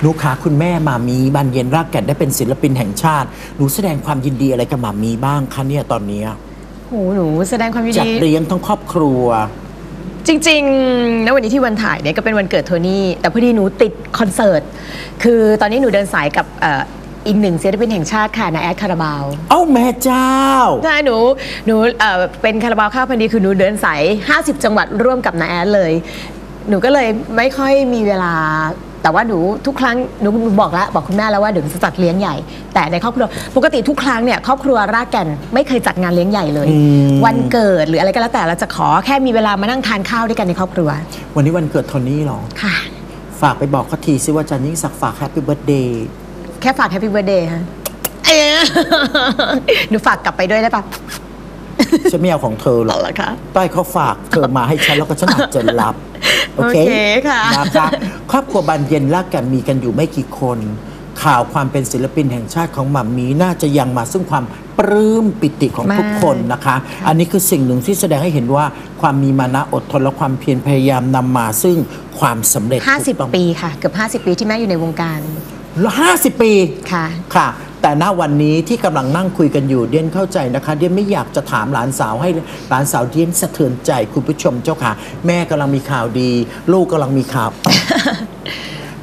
หนูขาคุณแม่หมามีบานเย็นรากแก่นได้เป็นศิลปินแห่งชาติหนูแสดงความยินดีอะไรกับหมามีบ้างคะเนี่ยตอนเนี้ยโหหนูแสดงความยินจัดดี เลี้ยงทั้งครอบครัว จริงๆณวันนี้ที่วันถ่ายเนี่ยก็เป็นวันเกิดโทนี่ แต่พอดีหนูติดคอนเสิร์ต คือตอนนี้หนูเดินสายกับเอ่ออีกหนึ่งศิลปินแห่งชาติค่ะนาแอดคาราบาว เอ้าแม่เจ้า ใช่หนูหนูเอ่อเป็นคาราบาวข้าวพันธุ์ดีคือหนูเดินสาย 50 จังหวัดร่วมกับนาแอดเลย หนูก็เลยไม่ค่อยมีเวลา แต่ว่าหนูทุกครั้งหนูหนูบอกแล้วบอกคุณแม่แล้วว่าเดี๋ยวหนูจะจัดเลี้ยงใหญ่ แต่ในครอบครัวปกติทุกครั้งเนี่ยครอบครัวรากแก่นไม่เคยจัดงานเลี้ยงใหญ่เลยอืมวันเกิดหรืออะไรก็แล้วแต่เราจะขอแค่มีเวลามานั่งทานข้าวด้วยกันในครอบครัว วันนี้วันเกิดโทนี่เหรอค่ะ ฝากไปบอกเขาทีซิว่าอาจันยิ่งศักดิ์ฝากแฮปปี้เบิร์ดเดย์แค่ฝากแฮปปี้เบ t ร์ a เดย์ฮะเอ๊ะหนูฝากกลับไปด้วยได้ปะฉันไม่เอาของเธอหรอกเอาละคะต้อยเขาฝากเธอมาให้ฉันแล้วก็ฉันอาจจะรับ โอเคโอเคค่ะนะคะครอบครัวบานเย็นรากแก่นมีกันอยู่ไม่กี่คน ข่าวความเป็นศิลปินแห่งชาติของหม่ำมีน่าจะยังมาซึ่งความปลื้มปิติของทุกคนนะคะ อันนี้คือสิ่งหนึ่งที่แสดงให้เห็นว่าความมีมานะอดทนและความเพียรพยายามนำมาซึ่งความสำเร็จถูกต้อง50 ปีค่ะ เกือบ 50 ปีที่แม่อยู่ในวงการห้าสิบปีค่ะค่ะ แต่ณวันนี้ที่กำลังนั่งคุยกันอยู่เดียนเข้าใจนะคะเดียนไม่อยากจะถามหลานสาวให้หลานสาวเดียนสะเทือนใจคุณผู้ชมเจ้าค่ะ แม่กำลังมีข่าวดี ลูกกำลังมีข่าว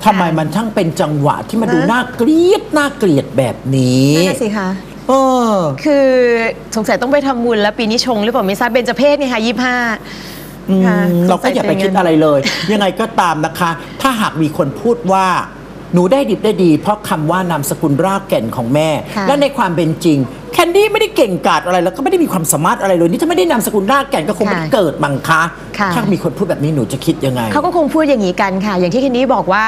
ทำไมมันช่างเป็นจังหวะที่มันดูนะน่าเกลียดน่าเกลียดแบบนี้นั่นนะสิคะเออคือสงสัยต้องไปทำบุญแล้วปีนี้ชงหรือเปล่าไม่ทราบเบญจเพศนี่ค่ะยี่ห้าอืมเราก็อย่าไปคิดอะไรเลย ยังไงก็ตามนะคะ ถ้าหากมีคนพูดว่า หนูได้ดิบได้ดี เพราะคำว่านามสกุลรากแก่นของแม่ะ และในความเป็นจริง แคนดี้ไม่ได้เก่งกาจอะไรแล้วก็ไม่ได้มีความสามารถอะไรเลยนี่ถ้าไม่ได้นามสกุลรากแก่นก็คงไม่ได้เกิดบังคะค่ะ ถ้ามีคนพูดแบบนี้หนูจะคิดยังไง เขาก็คงพูดอย่างนี้กันค่ะ อย่างที่เคนดี้บอกว่า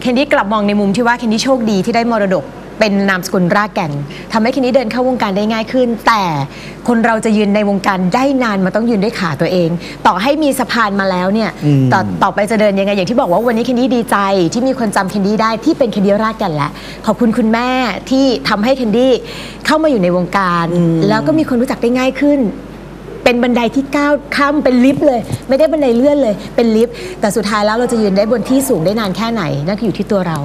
เคนดี้กลับมองในมุมที่ว่าเคนดี้โชคดีที่ได้มรดก เป็นนามสกุลรากแก่นทำให้เคนดี้เดินเข้าวงการได้ง่ายขึ้น แต่คนเราจะยืนในวงการได้นานมันต้องยืนด้วยขาตัวเอง ต่อให้มีสะพานมาแล้วเนี่ยอืม ต่อต่อไปจะเดินยังไงอย่างที่บอกว่าวันนี้เคนดี้ดีใจ ที่มีคนจำเคนดี้ได้ที่เป็นเคนดี้รากแก่นแหละขอบคุณคุณแม่ที่ทำให้เคนดี้เข้ามาอยู่ในวงการ แล้วก็มีคนรู้จักได้ง่ายขึ้น เป็นบันไดที่ก้าวข้ามเป็นลิฟต์เลย ไม่ได้บันไดเลื่อนเลย เป็นลิฟต์แต่สุดท้ายแล้วเราจะยืนได้บนที่สูงได้นานแค่ไหนนั่นคืออยู่ที่ตัวเรา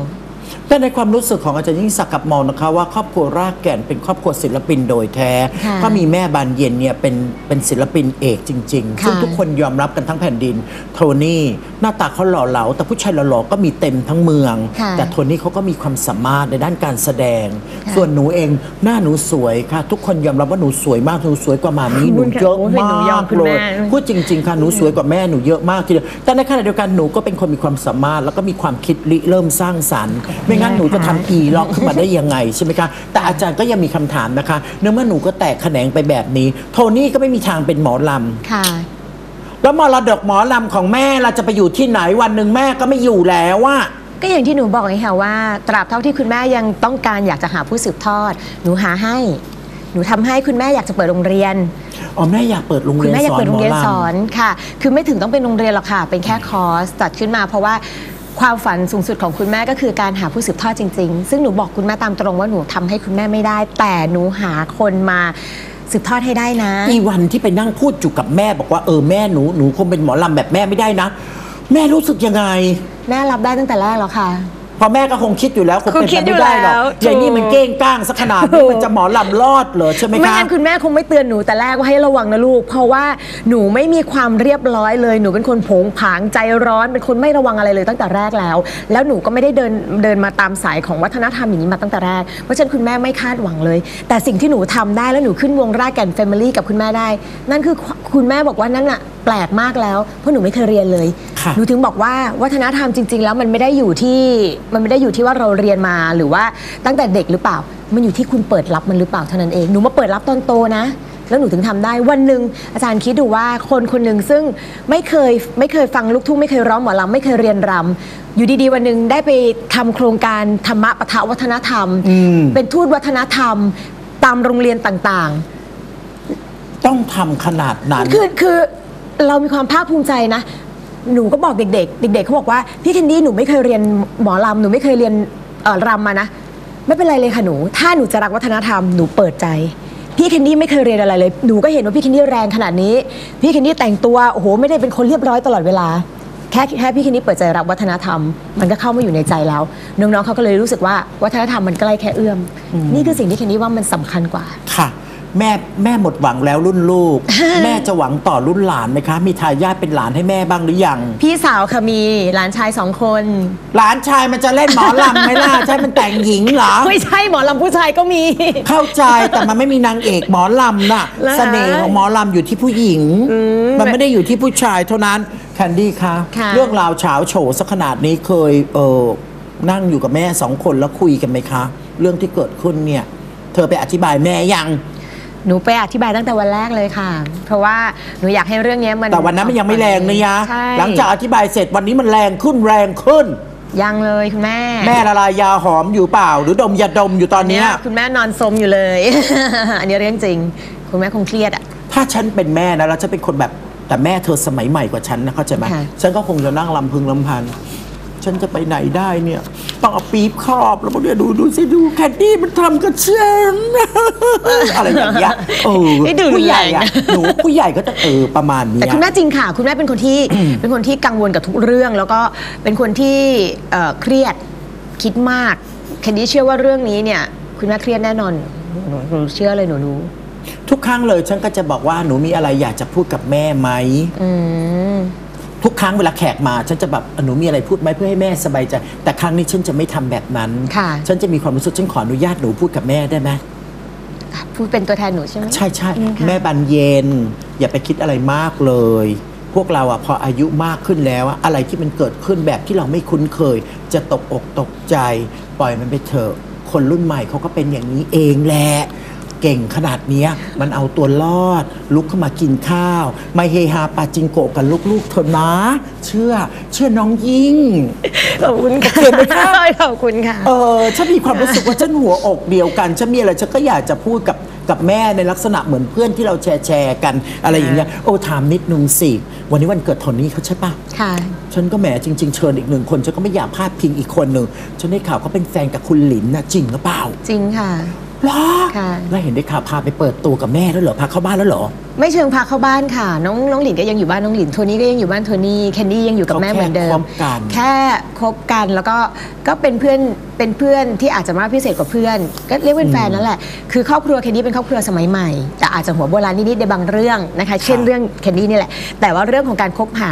แต่ในความรู้สึกของอาจารย์ยิ่งศักดิ์กับมองนะคะว่าครอบครัวรากแก่นเป็นครอบครัวศิลปินโดยแท้ ค่ะก็มีแม่บานเย็นเนี่ยเป็นเป็นศิลปินเอกจริงๆ ค่ะ ซึ่งทุกคนยอมรับกันทั้งแผ่นดิน โทนี่หน้าตาเขาหล่อเหลา แต่ผู้ชายหล่อๆก็มีเต็มทั้งเมือง ค่ะแต่โทนี่เขาก็มีความสามารถในด้านการแสดง ค่ะส่วนหนูเองหน้าหนูสวยค่ะ ทุกคนยอมรับว่าหนูสวยมากหนูสวยกว่าหมามีหนูเยอะโอ้ยหนูยอมามกคุณเลแม่ยพูดจริง ๆค่ะหนูสวยกว่าแม่หนูเยอะมากทีเดียวแต่ในขณะเดียวกันหนูก็เป็นคนมีความสามารถแล้วก็มีความคิดริเริ่มสร้างสรรค์ไม่งั้นหนูจะทำอีล็อกขึ้นมาได้ยังไงใช่ไหมคะ แต่อาจารย์ก็ยังมีคำถามนะคะเนื่องเมื่อหนูก็แตกแขนงไปแบบนี้ โทนี่ก็ไม่มีทางเป็นหมอลค่ะำแล้วมรดกหมอลำของแม่เราจะไปอยู่ที่ไหนวันหนึ่งแม่ก็ไม่อยู่แล้วว่าก็อย่างที่หนูบอกไงค่ะว่า ตราบเท่าที่คุณแม่ยังต้องการอยากจะหาผู้สืบทอด หนูหาให้ หนูทำให้คุณแม่อยากจะเปิดโรงเรียน อ๋อแม่อยากเปิดโรงคุเรีณยนแม่อยาสกอนเปิดหโรมงอเรียนลสอนค่ะ คือไม่ถึงต้องเป็นโรงเรียนหรอกค่ะ เป็นแค่คอร์สจัดขึ้นมาเพราะว่า ความฝันสูงสุดของคุณแม่ก็คือการหาผู้สืบทอดจริง ๆ ซึ่งหนูบอกคุณแม่ตามตรงว่าหนูทำให้คุณแม่ไม่ได้ แต่หนูหาคนมาสืบทอดให้ได้นะำอีวันที่ไปนั่งพูดอยู่กับแม่บอกว่าเออแม่หนูหนูคงเป็นหมอลำแบบแม่ไม่ได้นะ แม่รู้สึกยังไง แม่รับได้ตั้งแต่แรกแล้วค่ะเพอแม่ก็คงคิดอยู่แล้วคงคงเป็นคิไปดอยู่ไม่ได้หรอกแล้วอย่างนี้มันถูกเก้งก้างสักขนาดถูนี้กมันจะหมอลำรอดเหรอใช่ไหมไม่คะงั้นคุณแม่คงไม่เตือนหนูแต่แรกว่าให้ระวังนะลูก เพราะว่าหนูไม่มีความเรียบร้อยเลยหนูเป็นคนโผงผางใจร้อนเป็นคนไม่ระวังอะไรเลยตั้งแต่แรกแล้ว แล้วหนูก็ไม่ได้เดินเดินมาตามสายของวัฒนธรรมอย่างนี้มาตั้งแต่แรกเพราะฉะนั้นคุณแม่ไม่คาดหวังเลย แต่สิ่งที่หนูทำได้แล้วหนูขึ้นวงรากแก่นแฟมิลี่กับคุณแม่ได้ นั่นคือคุณแม่บอกว่านั่นอะแปลกมากแล้วเพราะหนูไม่เคยเรียนเลยค่ะ หนูถึงบอกว่าวัฒนธรรมจริง ๆ แล้วมันไม่ได้อยู่ที่มันไม่ได้อยู่ที่ว่าเราเรียนมาหรือว่าตั้งแต่เด็กหรือเปล่า มันอยู่ที่คุณเปิดรับมันหรือเปล่าเท่านั้นเองหนูมาเปิดรับตอนโตนะ แล้วหนูถึงทำได้วันหนึ่งอาจารย์คิดดูว่าคนคนหนึ่งซึ่งไม่เคยไม่เคยฟังลูกทุ่งไม่เคยร้องหมอลำไม่เคยเรียนรำอยู่ดีๆ วันหนึ่งได้ไปทำโครงการธรรมะปะทะวัฒนธรรม อืม เป็นทูตวัฒนธรรม ตามโรงเรียนต่างๆ ต้องทำขนาดนั้น คือคือเรามีความภาคภูมิใจนะ หนูก็บอกเด็ก ๆ เด็ก ๆเขาบอกว่าพี่แคนดี้หนูไม่เคยเรียนหมอลำหนูไม่เคยเรียนเอ่อรำมานะ ไม่เป็นไรเลยค่ะหนู ถ้าหนูจะรักวัฒนธรรมหนูเปิดใจ พี่แคนดี้ไม่เคยเรียนอะไรเลยหนูก็เห็นว่าพี่แคนดี้แรงขนาดนี้ พี่แคนดี้แต่งตัวโอ้โหไม่ได้เป็นคนเรียบร้อยตลอดเวลา แคค่แค่พี่คนนี้เปิดใจรับวัฒนธรรม มันก็เข้ามาอยู่ในใจแล้วน้องๆเขาก็เลยรู้สึกว่าวัฒนธรรมมันใกล้แค่เอื้อม นี่คือสิ่งที่เคนนี่ว่ามันสำคัญกว่า ค่ะ แม่แม่หมดหวังแล้วรุ่นลูก แม่จะหวังต่อรุ่นหลานไหมคะ มีทายาทเป็นหลานให้แม่บ้างหรือยัง พี่สาวค่ะมีหลานชายสองคน หลานชายมันจะเล่นหมอลำไหมล่ะใช่มันแต่งหญิงเหรอ ไม่ใช่หมอลำผู้ชายก็มี เข้าใจแต่มันไม่มีนางเอกหมอลำน่ะเหรอคะเสน่ห์ของหมอลำอยู่ที่ผู้หญิง มันไม่ได้อยู่ที่ผู้ชายเท่านั้นแคนดี้คะค่ะเรื่องราวเฉาโฉสักขนาดนี้เคยเออนั่งอยู่กับแม่สองคนแล้วคุยกันไหมคะ เรื่องที่เกิดขึ้นเนี่ย เธอไปอธิบายแม่ยัง หนูไปอธิบายตั้งแต่วันแรกเลยค่ะ เพราะว่าหนูอยากให้เรื่องนี้มันแต่วันนั้นมันยังไม่แรงนะยะ ใช่หลังจากอธิบายเสร็จวันนี้มันแรงขึ้นแรงขึ้น ยังเลยคุณแม่แม่ละลายยาหอมอยู่เปล่า หรือดมยาดมอยู่ตอนเนี้ยคุณแม่นอนสมอยู่เลย อันนี้เรื่องจริง คุณแม่คงเครียดอะ ถ้าฉันเป็นแม่นะแล้วฉันเป็นคนแบบแต่แม่เธอสมัยใหม่กว่าฉันนะเข้าใจไหมค่ะ ฉันก็คงจะนั่งลำพึงลำพัน ฉันจะไปไหนได้เนี่ย ต้องเอาปี๊บครอบแล้วพวกเนี่ยดูดูสิดูแคนดี้มันทำกับฉัน อะไรอย่างเงี้ยเออไม่ดูผู้ใหญ่อะรุนแรงนะหนูผู้ใหญ่ก็จะเออประมาณแต่เนี้ยคุณแม่จริงค่ะ คุณแม่เป็นคนที่ เป็นคนที่กังวลกับทุกเรื่อง แล้วก็เป็นคนที่เอ่อเครียดคิดมากแคนดี้เชื่อว่าเรื่องนี้เนี่ย คุณแม่เครียดแน่นอนหนูหนูเชื่อเลยหนูรู้ทุกครั้งเลยฉันก็จะบอกว่าหนูมีอะไรอยากจะพูดกับแม่ไหม อืม ทุกครั้งเวลาแขกมา ฉันจะแบบหนูมีอะไรพูดไหมเพื่อให้แม่สบายใจ แต่ครั้งนี้ฉันจะไม่ทำแบบนั้น ค่ะ ฉันจะมีความรู้สึกฉันขออนุญาตหนูพูดกับแม่ได้ไหม พูดเป็นตัวแทนหนูใช่ไหม ใช่ใช่อืมค่ะแม่บันเย็น อย่าไปคิดอะไรมากเลย พวกเราอะพออายุมากขึ้นแล้วอะอะไรที่มันเกิดขึ้นแบบที่เราไม่คุ้นเคย จะตกอกตกใจ ปล่อยมันไปเถอะคนรุ่นใหม่เขาก็เป็นอย่างนี้เองแหละ เก่งขนาดเนี้ยมันเอาตัวรอด ลุกขึ้นมากินข้าว มาเฮฮาปาจิงโกะกับลูกๆเถอะนะ เชื่อเชื่อน้องยิ่ง ขอบคุณค่ะโอเคไหมคะ ขอบคุณค่ะ เออฉันมีความรู้สึกว่าฉันหัวอกเดียวกันฉันมีอะไรฉันก็อยากจะพูดกับกับแม่ในลักษณะเหมือนเพื่อนที่เราแชร์แชร์กันอะไรอย่างเงี้ยโอ้ถามนิดนึงสิวันนี้วันเกิดโทนี่เขาใช่ปะ ค่ะ ฉันก็แหมจริง ๆ เชิญอีกหนึ่งคน ฉันก็ไม่อยากพลาดพิงอีกคนหนึ่ง ฉันได้ข่าวเขาเป็นแฟนกับคุณหลินนะจริงหรือเปล่า จริงค่ะ หรอค่ะ แล้วเห็นได้ข่าวพาไปเปิดตัวกับแม่แล้วเหรอพาเข้าบ้านแล้วเหรอไม่เชิงพาเข้าบ้านค่ะ น้องน้องหลินก็ยังอยู่บ้านน้องหลินโทนี่ก็ยังอยู่บ้านโทนี่แคนดี้ยังอยู่กับแม่เหมือนเดิมเขาแค่คบกัน แค่คบกันแล้วก็ก็เป็นเพื่อนเป็นเพื่อนที่อาจจะมากพิเศษกว่าเพื่อน ก็เรียกเป็นแฟนนั่นแหละคือครอบครัวแคนดี้เป็นครอบครัวสมัยใหม่ แต่อาจจะหัวโบราณนิดๆในบางเรื่องนะคะ เช่นเรื่องแคนดี้นี่แหละ แต่ว่าเรื่องของการคบหา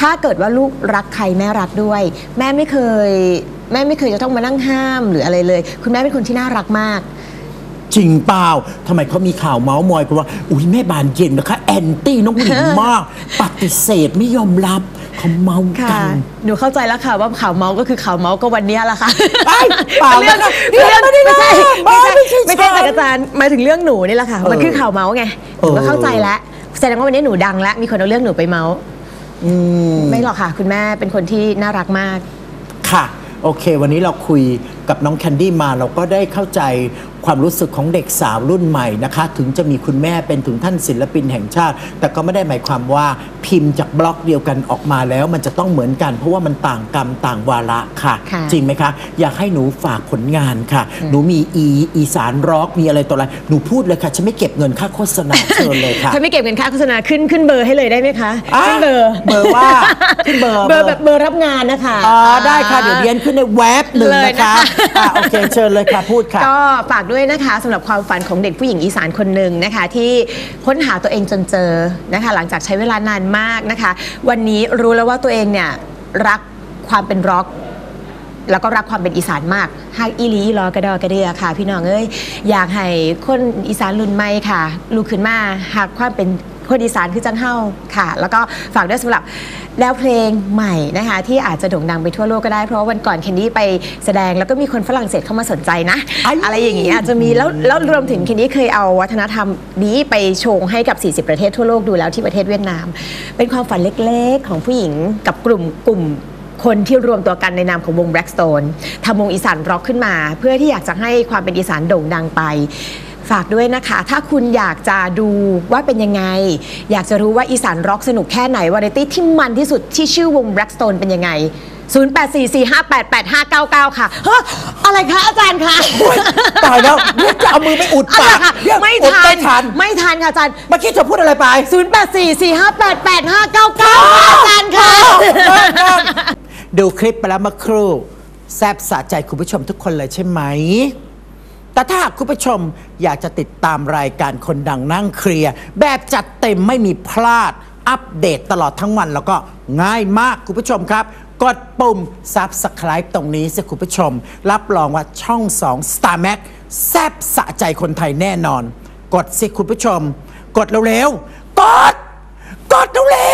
ถ้าเกิดว่าลูกรักใครแม่รักด้วย แม่ไม่เคย แม่ไม่เคยจะต้องมานั่งห้ามหรืออะไรเลย คุณแม่เป็นคนที่น่ารักมาก จริงเปล่าทำไมเขามีข่าวเมาส์มอยกันว่า อุ้ยแม่บานเย็นนะคะ แอนตี้น้องหลินมาก ปฏิเสธไม่ยอมรับเขาเมาส์กัค่ะ น หนูเข้าใจแล้วค่ะว่าข่าวเมาส์ก็คือข่าวเมาส์ก็วันเนี้ยแหละค่ะไอ้เปล่าเรื่องนะเรื่องเดี๋ยวไม่ใช่ไม่ไม่ได้ใช่ไม่ไม่ใช่ใช่แต่อาจารย์หมายถึงเรื่องหนูนี่แหละค่ะเออมันคือข่าวเมาส์ไงหนูก็เออเข้าใจแล้วแสดงว่าวันนี้หนูดังแล้วมีคนเอาเรื่องหนูไปเมาส์อืมไม่หรอกค่ะ คุณแม่เป็นคนที่น่ารักมาก ค่ะ โอเค วันนี้เราคุยกับน้องแคนดี้มาเราก็ได้เข้าใจ ความรู้สึกของเด็กสาวรุ่นใหม่นะคะ ถึงจะมีคุณแม่เป็นถึงท่านศิลปินแห่งชาติ แต่ก็ไม่ได้หมายความว่าพิมพ์จากบล็อกเดียวกันออกมาแล้ว มันจะต้องเหมือนกัน เพราะว่ามันต่างกรรมต่างวาระค่ะ ค่ะจริงไหมคะ อยากให้หนูฝากผลงานค่ะ หนูมีอีอีสานร็อกมีอะไรต่ออะไรหนูพูดเลยค่ะฉันไม่เก็บเงินค่าโฆษณาเชิญเลยค่ะ ถ้าไม่เก็บเงินค่าโฆษณาขึ้นขึ้นเบอร์ให้เลยได้ไหมคะอะขึ้นเบอร์เบอร์ว่าขึ้นเบอร์เบอร์แบบเบอร์รับงานนะคะอ๋อได้ค่ะเดี๋ยวเรียนขึ้นในแว็บหนึ่งเลยนะนะคะ คะอะโอเคเชิญเลยค่ะพูดค่ะ ก็ฝากด้วยนะคะสำหรับความฝันของเด็กผู้หญิงอีสานคนหนึ่งนะคะ ที่ค้นหาตัวเองจนเจอนะคะ หลังจากใช้เวลานานมากนะคะ วันนี้รู้แล้วว่าตัวเองเนี่ยรักความเป็นร็อกแล้วก็รักความเป็นอีสานมากฮักอีลีอีรอกระดอกระเดือค่ะ พี่น้องเอ้ยอยากให้คนอีสานรุ่นใหม่ค่ะลุกขึ้นมาหักความเป็น คนอีสานคือจังเฮ้าค่ะ แล้วก็ฝากด้วยสำหรับแล้วเพลงใหม่นะคะ ที่อาจจะโด่งดังไปทั่วโลกก็ได้เพราะว่าวันก่อนเคนดี้ไปแสดงแล้วก็มีคนฝรั่งเศสเข้ามาสนใจนะไอ้อะไรอย่างนี้อาจจะมีแล้วแล้วรวมถึงเคนดี้เคยเอาวัฒนธรรมนี้ไปโชว์ให้กับ 40 ประเทศทั่วโลกดูแล้วที่ประเทศเวียดนาม เป็นความฝันเล็กๆ ของผู้หญิงกับกลุ่มกลุ่มคนที่รวมตัวกันในนามของวง Blackstone ทำวงอีสานร็อกขึ้นมา เพื่อที่อยากจะให้ความเป็นอีสานโด่งดังไป ฝากด้วยนะคะ ถ้าคุณอยากจะดูว่าเป็นยังไง อยากจะรู้ว่าอีสานร็อกสนุกแค่ไหน วาไรตี้ที่มันที่สุดที่ชื่อวง Blackstone เป็นยังไง 0844588599 ค่ะเฮ้ออะไรคะอาจารย์คะตายแล้วเรียกจะเอามือไปอุดอะไรปากคะเรียกไม่อุดทัไม่นทันไม่ทันค่ะอาจารย์ เมื่อกี้เธอพูดอะไรไป 0844588599ค่ะอาจารย์ค่ะ ดูคลิปไปแล้วเมื่อครู่ แซบสะใจคุณผู้ชมทุกคนเลยใช่ไหม แต่ถ้าหากคุณผู้ชมอยากจะติดตามรายการคนดังนั่งเคลียร์แบบจัดเต็มไม่มีพลาด อัปเดตตลอดทั้งวันแล้วก็ง่ายมากคุณผู้ชมครับ กดปุ่ม Subscribe ตรงนี้สิคุณผู้ชม รับรองว่าช่อง 2 Star Max แซบสะใจคนไทยแน่นอน กดสิคุณผู้ชม กดเร็วๆ กด กดเร็